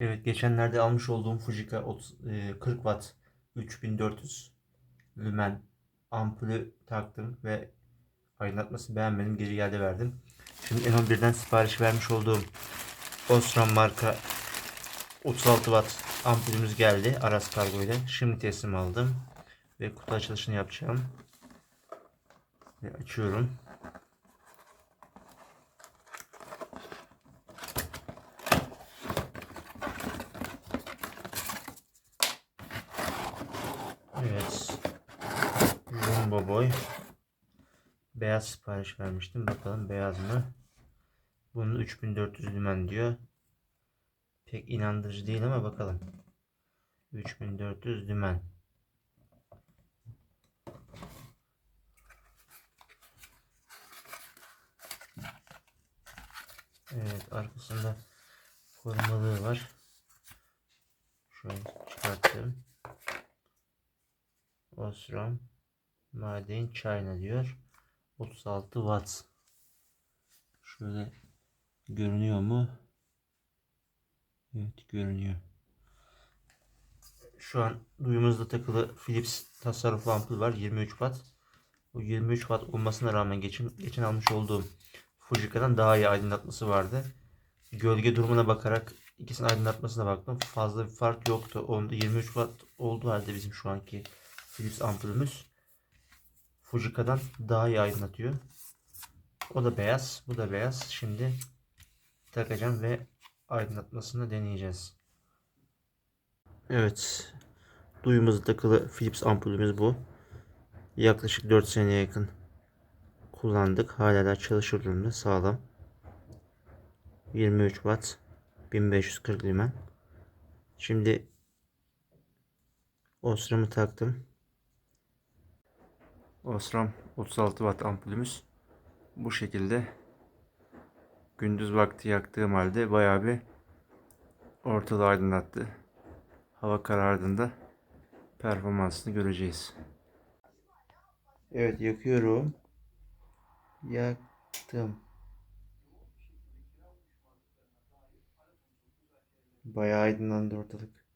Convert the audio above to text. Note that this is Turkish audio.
Evet geçenlerde almış olduğum Fujika 30, e, 40 watt 3400 lümen ampulü taktım ve aydınlatmasını beğenmedim. Geri iade verdim. Şimdi N11'den sipariş vermiş olduğum Osram marka 36 watt ampulümüz geldi Aras Kargo ile. Şimdi teslim aldım ve kutu açılışını yapacağım. Ve açıyorum. Evet. Boy. Beyaz sipariş vermiştim. Bakalım beyaz mı? Bunun 3400 lümen diyor. Pek inandırıcı değil ama bakalım. 3400 lümen. Evet arkasında korumalığı var. Şöyle çıkarttım. Osram Made in China diyor. 36 watt. Şöyle görünüyor mu? Evet görünüyor. Şu an duyumuzda takılı Philips tasarruflu ampul var. 23 watt. Bu 23 watt olmasına rağmen geçen, geçen almış olduğum Fujika'dan daha iyi aydınlatması vardı. Gölge durumuna bakarak ikisinin aydınlatmasına baktım. Fazla bir fark yoktu. Onda 23 watt olduğu halde bizim şu anki Philips ampulümüz Fujika'dan daha iyi aydınlatıyor. O da beyaz, bu da beyaz. Şimdi takacağım ve aydınlatmasını deneyeceğiz. Evet. Duyumuzda takılı Philips ampulümüz bu. Yaklaşık 4 seneye yakın kullandık. Hala da çalışır durumda. Sağlam. 23 watt. 1540 lümen. Şimdi Osram'ı taktım. Osram 36 watt ampulümüz bu şekilde gündüz vakti yaktığım halde bayağı bir ortalığı aydınlattı. Hava karardığında performansını göreceğiz. Evet yakıyorum. Yaktım. Bayağı aydınlandı ortalık.